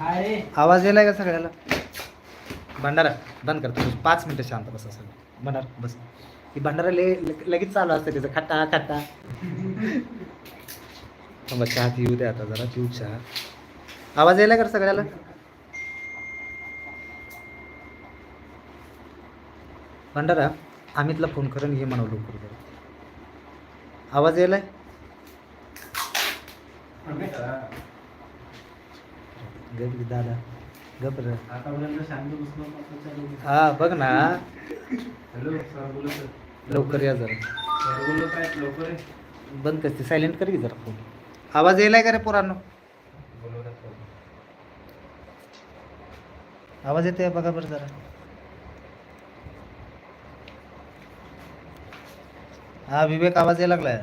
आवाज येलाय का सगळ्याला? भंडारा बंद कर. तुम्ही पाच मिनिटं शांत बसा सगळं भंडारा बस. ही भंडारा ले ले- लगेच चालू असते त्याचं खट्टा खट्टा. थांबा चहा पिऊ दे आता जरा. पिऊ चहा. आवाज यायला का सगळ्याला? भंडारा अमितला फोन करून हे म्हणू लवकर जरा आवाज यायलाय? गप दादा. गप रे. हा बघ ना. हॅलो सर बोला सर. लवकर या जरा. बंद करते सायलेंट कर की जरा फोन आवाज यायलाय का रे पोरांनो? आवाज येतोय बघा बरं जरा. हा विवेक आवाज यायला लागलाय.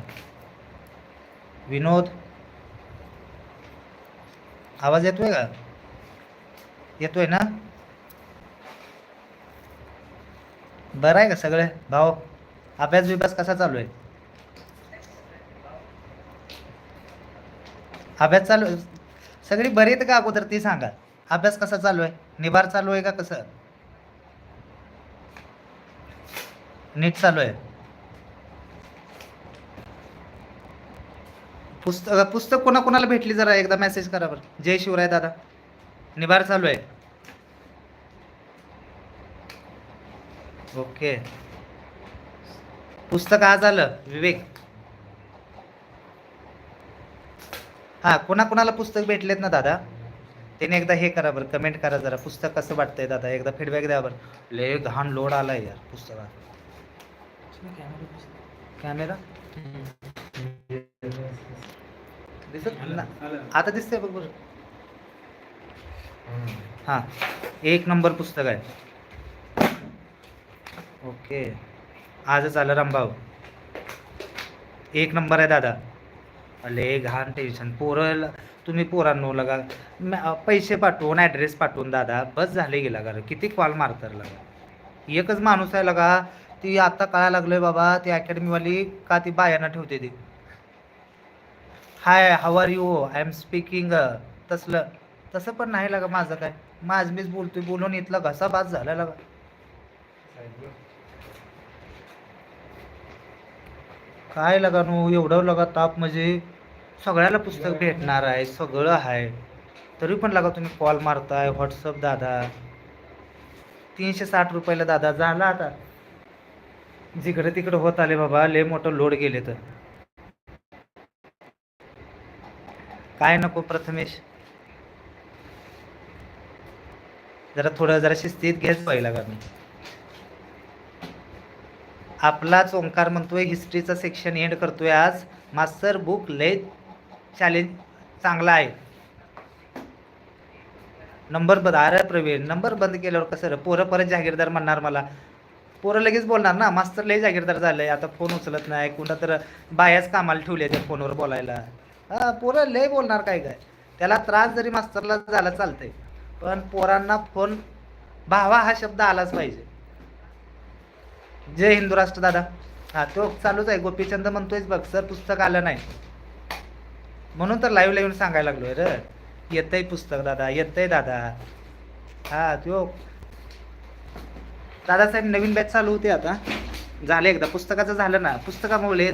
विनोद? आवाज येतोय का? येतोय ना? बरं आहे का सगळे? भाऊ अभ्यास बिभ्यास कसा चालू आहे? अभ्यास चालू सगळी बरी आहेत का अगोदर? ती सांगा. अभ्यास कसा चालू आहे? निभार चालू आहे का कसं? नीट चालू आहे. पुस्तक पुस्तक कोणाकोणाला भेटली जरा? एकदा मेसेज करा बरं. जय शिवराय दादा. निभार चालू आहे. ओके. पुस्तक आज आलं विवेक. हा कोणाकोणाला पुस्तक भेटलेत ना दादा? त्याने एकदा हे करा बरं कमेंट करा जरा. पुस्तक कसं वाटतंय दादा? एकदा फीडबॅक द्या बरं. लय घाण लोड आलाय यार पुस्तकात. कॅमेरा दिसत? आता दिसतंय बघ बरं. हां. एक नंबर पुस्तक आहे. ओके. आजच आलं रामभाऊ. एक नंबर आहे दादा. अले घाण टेन्शन पोरं तुम्ही पोरांनो लगा पैसे पाठवून ॲड्रेस पाठवून दादा बस झाले गेला का रे. किती कॉल मारतर लगा. एकच माणूस आहे लगा ती आता कळायला लागलोय बाबा ती अकॅडमीवाली का ती बायांना ठेवते ती? Hi how are you I am speaking तसलं. तसं पण नाही लागा माझं काय. माझ मीच बोलतोय बोलून इथला घसा बाज झाला लागा काय लगा नो एवढं लगा ताप म्हणजे? सगळ्याला पुस्तक भेटणार आहे सगळं आहे. तरी पण लगा तुम्ही कॉल मारताय व्हॉट्सअप दादा. तीनशे साठ रुपयाला दादा झाला आता. जिकडे तिकडे होत आले बाबा लय मोठं लोड गेले तर. काय नको प्रथमेश? जरा थोडं जरा शिस्तीत घेच पहिला का मी. आपलाच ओंकार म्हणतोय हिस्ट्रीचा सेक्शन एंड करतोय आज. मास्टर बुक लय चॅलेंज चांगला आहे. नंबर बंद अरे प्रवीण नंबर बंद केल्यावर कसं रे? पोरं परत जागीरदार म्हणणार मला. पोरं लगेच बोलणार ना मास्तर लय जागीरदार झालंय. आता फोन उचलत नाही कुठं तर बायाच कामाला ठेवले त्या फोनवर बोलायला. हा पोरं लय बोलणार काय काय त्याला त्रास जरी मास्तरला झाला चालतंय. पण पोरांना फोन भावा हा शब्द आलाच पाहिजे. जय हिंदू राष्ट्र दादा. हा तो चालूच आहे. गोपीचंद म्हणतोय बघ सर पुस्तक आलं नाही. म्हणून तर लाईव्ह लाईव्ह सांगायला लागलोय र. येतंय पुस्तक दादा येतंय दादा. हा तो दादासाहेब नवीन बॅच चालू होते आता. झाले एकदा. पुस्तकाचं झालं ना पुस्तकामुळे ले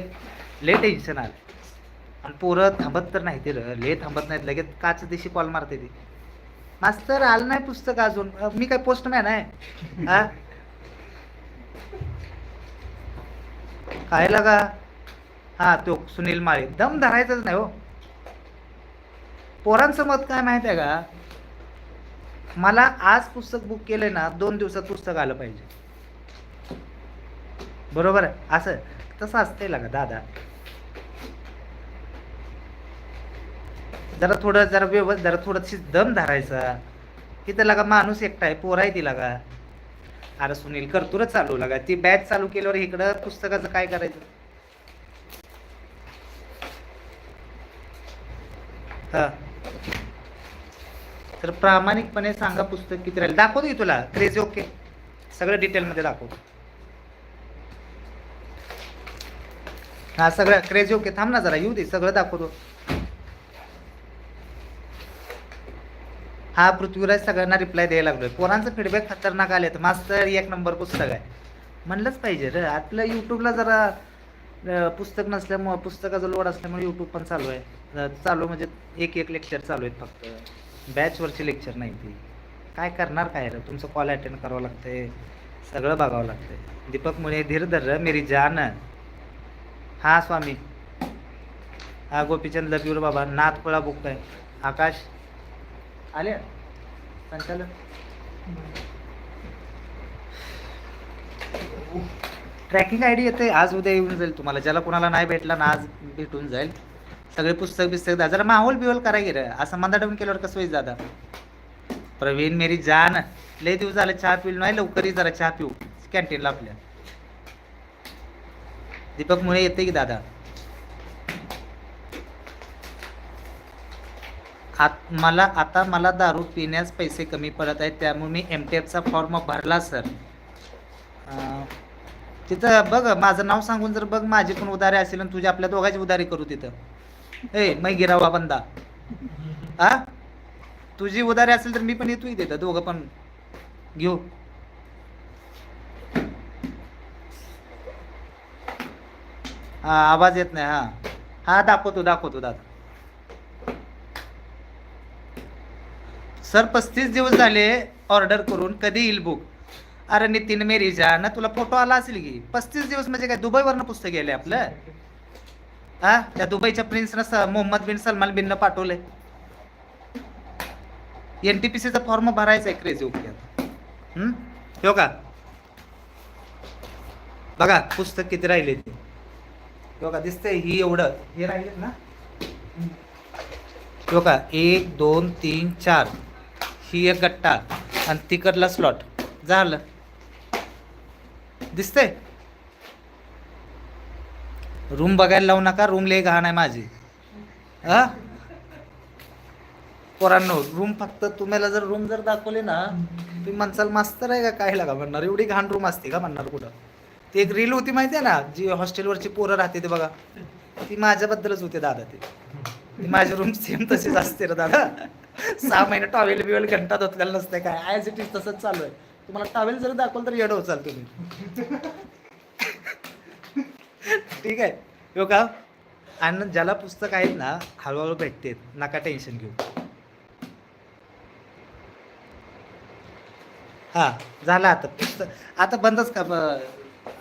लय टेन्शन आलं. आणि पोरं थांबत तर नाही ते र. लय थांबत नाहीत. लगेच काच दिवशी कॉल मारते ती. मास्तर आलं नाही पुस्तक अजून. मी काय पोस्टमॅन आहे? हा? काय लागा? हा तो सुनील माळी. दम धरायचाच नाही हो. पोरांचं मत काय माहिती आहे का? मला आज पुस्तक बुक केलंय ना दोन दिवसात पुस्तक आलं पाहिजे. बरोबर आहे? असं. तसं असतंय लागा दादा. जरा थोडं जरा व्यवस्थित जरा थोडं दम धरायचा. तिथं लागा माणूस एकटा आहे पोर आहे ती लागा. अरे सुनील कर्तुरच चालू लागा. ती बॅच चालू केल्यावर इकडं पुस्तकाचं काय करायचं? हा. तर प्रामाणिकपणे सांगा पुस्तक किती राहील. दाखवतो की तुला. क्रेझी ओके सगळं डिटेलमध्ये दाखवतो. हा सगळं. क्रेझी ओके थांब ना जरा. येऊ दे. सगळं दाखवतो. हा पृथ्वीराज सगळ्यांना रिप्लाय द्यायला लागलोय. पोरांचं फीडबॅक खतरनाक आले मास्तर एक नंबर पुस्तक आहे. म्हणलंच पाहिजे रे. आपलं यूट्यूबला जरा पुस्तक नसल्यामुळं पुस्तकाचं लोड असल्यामुळे यूट्यूब पण चालू आहे. चालू म्हणजे एक एक लेक्चर चालू आहेत फक्त. बॅचवरचे लेक्चर नाही ती. काय करणार काय रे? तुमचं कॉल अटेंड करावं लागतंय. सगळं बघावं लागतंय. दीपक मुळे धीर धर मेरी जान. हा स्वामी. हा गोपीचंद लबीवर बाबा. नाथपळा बुक आहे. आकाश आले? संचालक. ट्रॅकिंग आय डी येते. आज उद्या येऊन जाईल तुम्हाला. ज्याला कोणाला नाही भेटला ना आज भेटून जाईल. सगळे पुस्तक बिस्तक द्या. जरा माहोल बिहोल करा गे असं मंदाडून केल्यावर कसं होईल दादा? प्रवीण मेरी जान. लय दिवस झालं चहा पिऊ नाही. लवकरही जरा चहा पिऊ. कॅन्टीनला आपल्या. दीपक मुळे येते की दादा? आत मला आता मला दारू पिण्यास पैसे कमी पडत आहेत त्यामुळे मी एम टी एफचा फॉर्म भरला सर तिथं बघ माझं नाव सांगून जर बघ माझी पण उधारी असेल आणि तुझी आपल्या दोघांची उधारी करू तिथं. ए मै गिरावा बंदा. आ? तुझी उधारी असेल तर मी पण येतो तिथं दोघं पण. घेऊ. हा आवाज येत नाही हा. हा दाखवतो दाखवतो दादा. सर पस्तीस दिवस झाले ऑर्डर करून कधी येईल बुक अरे नितीन मेरी ना तुला फोटो आला असेल की? पस्तीस दिवस म्हणजे काय दुबईवरनं पुस्तक गेले आपलं? हा त्या दुबईच्या प्रिन्सनं स- मोहम्मद बिन सलमान बिननं पाठवलंय. एन टी पी सीचा फॉर्म भरायचा आहे क्रेझी ओके हो का? बघा पुस्तक किती राहिले ते. हो का? दिसतंय ही एवढं. हे राहिलेत ना? हो का? एक दोन तीन चार. ही एक गट्टा आणि तिकडला स्लॉट झालं. दिसतंय? रूम बघायला लावू नका रूम लय घाण आहे माझी. हा पोरांनो रूम फक्त तुम्हाला जर रूम जर दाखवले ना तुम्ही म्हणसाल मास्तर आहे का काय लागा म्हणणार? एवढी घाण रूम असते का म्हणणार कुठं? ती एक रील होती माहिती आहे ना जी हॉस्टेलवरची पोरं राहते ते बघा. ती माझ्याबद्दलच होते दादा ते. माझी रूम सेम तशीच असते रे दादा. सहा महिने टॉवेल बिवेल घंटा धुतलेलं नसते काय? ॲज इट इज तसंच चालू आहे. तुम्हाला टॉवेल जर दाखवलं तर येडो होचाल तुम्ही ठीक आहे. हो का? आणि ज्याला पुस्तक आहेत ना हळूहळू भेटते नका टेन्शन घेऊ. हा झालं आता. पुस्तक आता बंदच का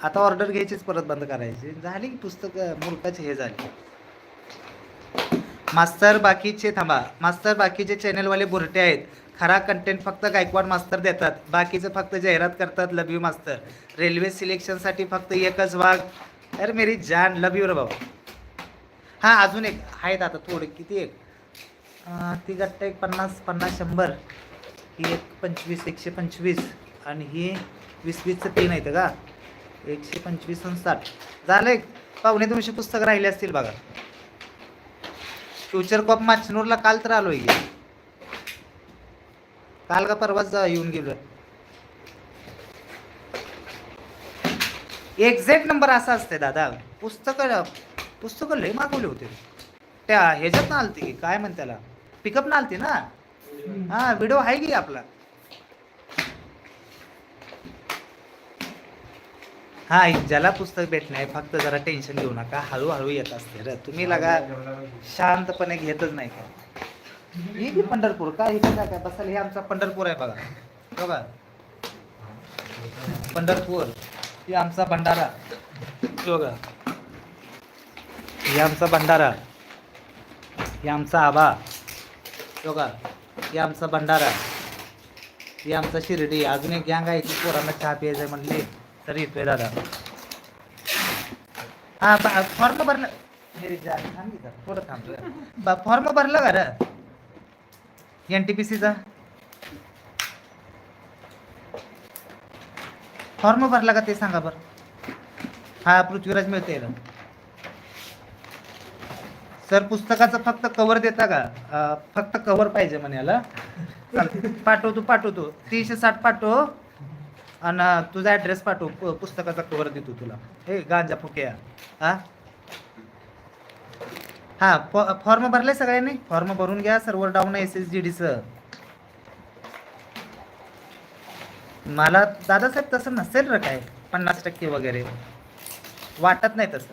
आता ऑर्डर घ्यायचीच परत बंद करायची. झाली की पुस्तक मुलकाची हे झाली. मास्तर बाकीचे थांबा. मास्तर बाकीचे चॅनलवाले बुरटे आहेत. खरा कंटेंट फक्त गायकवाड मास्तर देतात. बाकीचे फक्त जाहिरात करतात लव यू मास्तर. रेल्वे सिलेक्शनसाठी फक्त एकच भाग अरे मेरी जान लव यू रे बाबा हां अजून एक आहेत आता थोडे. किती एक? ती गट्ट एक पन्नास पन्नास शंभर. ही एक पंचवीस एकशे पंचवीस. आणि ही वीस वीसचं तीन आहेत का? एकशे पंचवीस आणि साठ. झालं एक. पावणे दोनशे पुस्तकं राहिले असतील बघा. फ्युचर कॉप माचनूरला काल तर आलोय की. काल का परवाच जा- येऊन गेलोय. एक्झॅक्ट नंबर असा असते दादा. पुस्तकं पुस्तकं लय मागवले होते. त्या ह्याच्यात ना आलती काय म्हणते त्याला? पिकअप ना आलती ना? हा व्हिडिओ आहे की आपला? हा ज्याला पुस्तक भेटणे आहे फक्त जरा टेन्शन घेऊ नका. हळूहळू येत असते रे. तुम्ही लगा शांतपणे घेतच नाही का हे की पंढरपूर काय इथं काय काय बसाल हे आमचा पंढरपूर आहे बघा. बघा पंढरपूर. हे आमचा भंडारा. हे बघा हे आमचा भंडारा. हे आमचा आबा. हे बघा हे आमचा भंडारा. हे आमचा शिर्डी. अजून एक गँग आहे की पोरांना चहा प्यायचं म्हणले. तर येतोय दादा. हा फॉर्म भरलं. थोडं थांब फॉर्म भरलं का रे? एन टी पी सीचा फॉर्म भरला का ते सांगा बरं. हा पृथ्वीराज मिळते सर पुस्तकाचं फक्त कवर देता का? फक्त कवर पाहिजे म्हणे याला. पाठवतो पाठवतो तीनशे साठ पाठव. आणि तुझा ॲड्रेस पाठव पु- पुस्तकाचा कवर देतो तुला. हे गांजा फुक्या. हा? हा फॉ- फॉर्म भरले सगळ्यांनी? फॉर्म भरून घ्या server down S S G डीचं मला दादासाहेब तसं नसेल र काय पन्नास टक्के वगैरे. वाटत नाही तसं.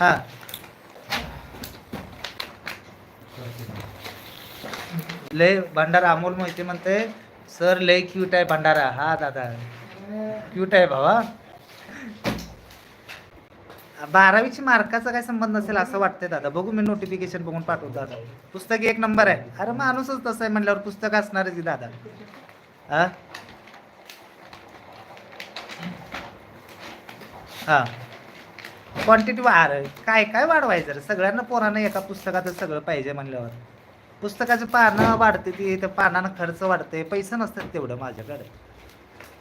हा. लय भांडार अमोल मोहिते म्हणते सर लय क्यूट आहे भंडारा. हा दादा. क्यूट आहे भावा. बारावीची मार्काचा काय संबंध नसेल असं वाटतंय दादा. बघू मी नोटिफिकेशन बघून पाठवतो दादा. पुस्तक एक नंबर आहे. अरे माणूसच तसं आहे म्हणल्यावर पुस्तक असणारच की दादा. हा? हा. क्वांटिटी वाढ काय काय वाढवायचं रे? सगळ्यांना पोरांना एका पुस्तकातच सगळं पाहिजे म्हणल्यावर. पुस्तकाचे पानं वाढते ती त्या पानानं खर्च वाढते पैसे नसतात तेवढं माझ्याकडे.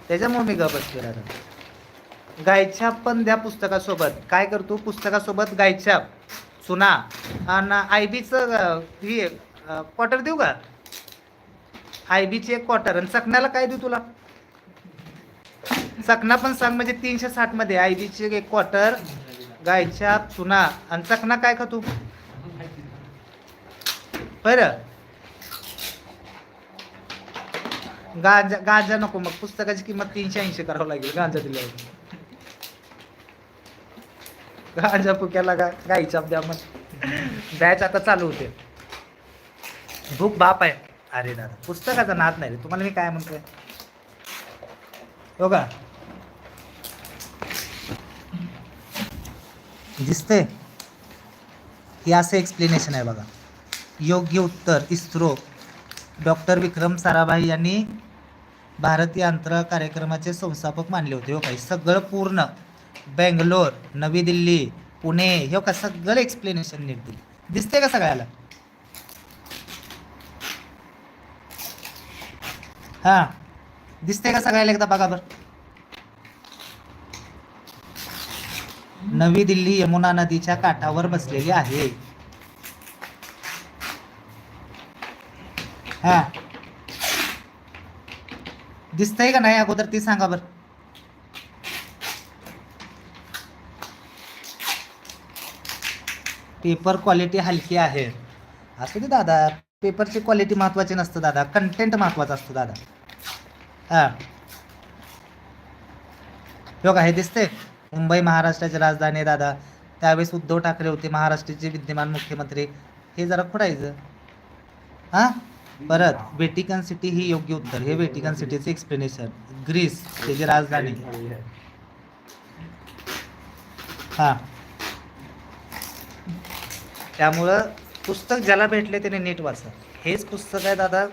त्याच्यामुळे मी ग केला दादा. गायछाप पण द्या पुस्तकासोबत. काय करतो? पुस्तकासोबत गायछाप चुना आणि आय बीचं ही क्वार्टर देऊ का? आय बीची एक क्वार्टर आणि चकण्याला काय देऊ तुला? चकना पण सांग म्हणजे तीनशे साठमध्ये आय बीची एक क्वार्टर गायछाप चुना. आणि चकना काय खातो? बरं. गांजा गांजा नको मग. पुस्तकाची किंमत तीनशे ऐंशी करावं लागेल. गांजा दिल्यावर. गांजा पुक्याला का गाईच्या द्या मग. बॅच आता चालू होते. भूक बाप आहे. अरे दादा पुस्तकाचा नाद नाही रे. तुम्हाला मी काय म्हणतोय? हो का? दिसते हे असं एक्सप्लेनेशन आहे बघा. योग्य उत्तर इस्रो. डॉक्टर विक्रम साराभाई यांनी भारतीय अंतराळ कार्यक्रमाचे संस्थापक मानले होते. हो काही सगळं पूर्ण. बेंगलोर नवी दिल्ली पुणे हे का सगळं एक्सप्लेनेशन नीट दिली. दिसते का सगळ्याला? हा. दिसते का सगळ्याला एकदा बघा बर? नवी दिल्ली यमुना नदीच्या काठावर बसलेली आहे. हा. दिसतंय का नाही अगोदर ती सांगा बर. पेपर क्वालिटी हलकी आहे. असू दे दादा पेपरची क्वालिटी महत्वाची नसतं दादा कंटेंट महत्त्वाचा असतो दादा. हा. हो का हे दिसते मुंबई महाराष्ट्राची राजधानी आहे दादा. त्यावेळेस उद्धव ठाकरे होते महाराष्ट्राचे विद्यमान मुख्यमंत्री. हे जरा खोडायचं हा? परत वेटिकन सिटी ही योग्य उत्तर. हे वेटिकन सिटीचे एक्सप्लेनेशन ग्रीस त्याची राजधानी. हा. त्यामुळं पुस्तक ज्याला भेटले त्याने नीट वाचा. हेच पुस्तक आहे दादा.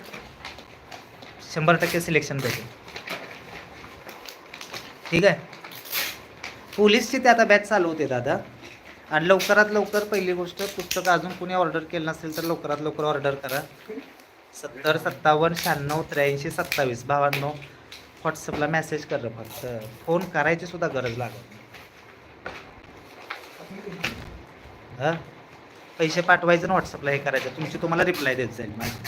शंभर टक्के सिलेक्शन भेटेल. ठीक आहे? पोलीसची ते आता बॅच चालू होते दादा. आणि लवकरात लवकर पहिली गोष्ट पुस्तक अजून कुणी ऑर्डर केलं नसेल तर लवकरात लवकर ऑर्डर करा. सत्तर सत्तावन्न शहाण्णव त्र्याऐंशी सत्तावीस. भावांनो व्हॉट्सअपला मेसेज कर फक्त. फोन करायची सुद्धा गरज लागत हां? पैसे पाठवायचे ना व्हॉट्सअपला हे करायचं. तुमची तुम्हाला रिप्लाय देत जाईल माझी.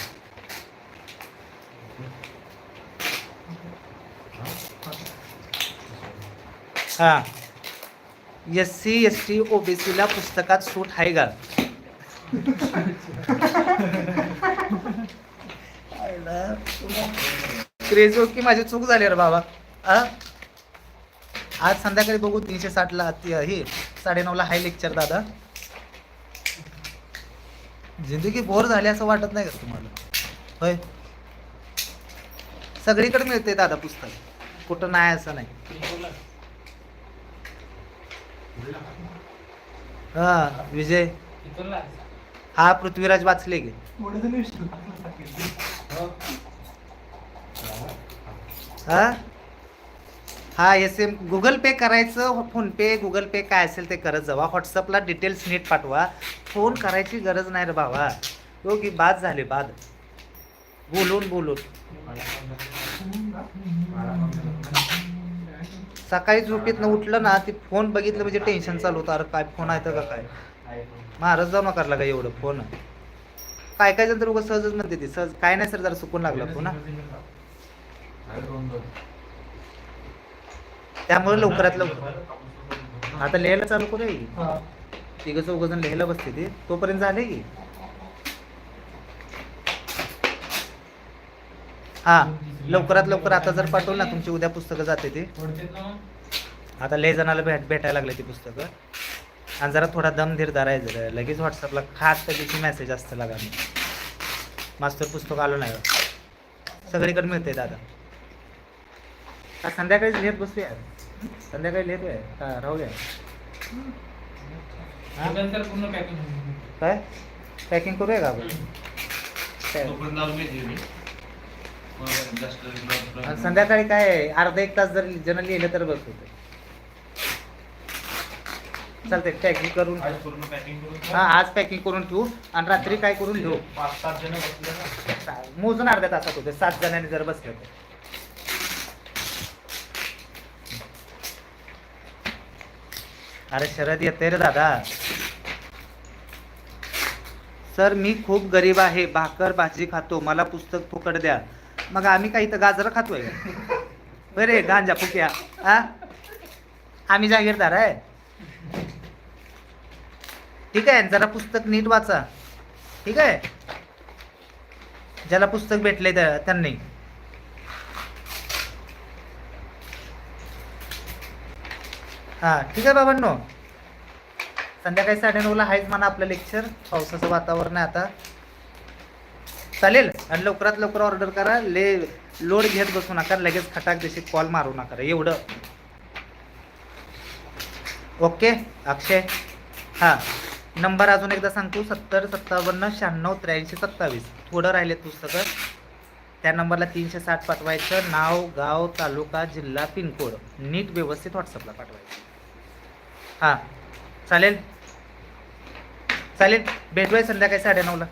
हां. S C S T O B सीला पुस्तकात सूट आहे का? क्रेझी की माझी चूक झाली रे बाबा. आ? आज संध्याकाळी बघू तीनशे साठला ती- हे साडेनऊला हाय लेक्चर दादा. जिंदगी बोर झाली असं वाटत नाही का तुम्हाला? होय? सगळीकडे मिळते दादा पुस्तक. कुठं नाही असं नाही. हा विजय. हा पृथ्वीराज वाचले गे हा? हा एस एम गुगल पे करायचं फोनपे गुगल पे काय असेल ते करत जावा. व्हॉट्सअपला डिटेल्स नीट पाठवा. फोन करायची गरज नाही रे बाबा. हो की बाद झाले बाद. बोलून बोलून. सकाळी झोपेत उठलं ना ते फोन बघितलं म्हणजे टेन्शन चालू होतं. अरे काय फोन आहे का काय? महाराज जाऊ नका का एवढं फोन काय काय जण तर उगाच सहजच म्हणते ती. सहज काय नाही सर जरा चुकून लागला. हो फोन हा. त्यामुळे लवकरात लवकर. आता लिहायला चालू करूया की? तिघ चौघ जण लिहायला बसते ते. तोपर्यंत झाले की? हा लवकरात लवकर आता जर पाठवलं ना तुमची उद्या पुस्तकं जाते ती. आता लय जणाला भेट भेटायला लागले ती पुस्तकं. आणि जरा थोडा दम धीर धरायचं जरा. लगेच व्हॉट्सअपला खास त्या दिवशी मेसेज असतं लागा मास्तर पुस्तक आलो नाही. सगळीकडे मिळते दादा. का संध्याकाळी लिहित बसूया. संध्याकाळी लिहितोय का राहू द्या. हा? पूर्ण पॅकिंग काय? पॅकिंग करूया का आपण? काय? आणि संध्याकाळी काय? आहे, अर्धा एक तास जर जण लिहिलं तर बस होते. चालते पॅकिंग करून पूर्ण पॅकिंग करून हा आज पॅकिंग करून ठेवू. आणि रात्री काय करून ठेवू पाच सात जण बसले ना. चा- मोजून अर्ध्या तासात होते सात जणांनी जर बसले तर. अरे शरद येते रे दादा. सर मी खूप गरीब आहे भाकर भाजी खातो मला पुस्तक फुकट द्या. मग आम्ही काही तर गाजर खातोय? बरे गांजा फुक्या. हा आम्ही जागीरदार आहे. ठीक आहे जरा पुस्तक नीट वाचा. ठीक आहे? ज्याला पुस्तक भेटले त्यांनी. हां ठीक आहे बाबांनो. संध्याकाळी साडेनऊला आहेच म्हणा आपलं लेक्चर पावसाचं वातावरण आहे आता. चालेल. आणि लवकरात लवकर ऑर्डर करा. ले लोड घेत बसू नका लगेच खटाक दिशी कॉल मारू नका. एवढं. ओके? अक्षय? हां. नंबर अजून एकदा सांगतो. सत्तर सत्तावन्न शहाण्णव त्र्याऐंशी सत्तावीस. थोडं राहिलेत पुस्तकं. त्या नंबरला तीनशे साठ पाठवायचं. नाव गाव तालुका जिल्हा पिनकोड. नीट व्यवस्थित व्हॉट्सअपला पाठवायचं. हां. चालेल. चालेल. भेटूया संध्याकाळी साडेनऊला.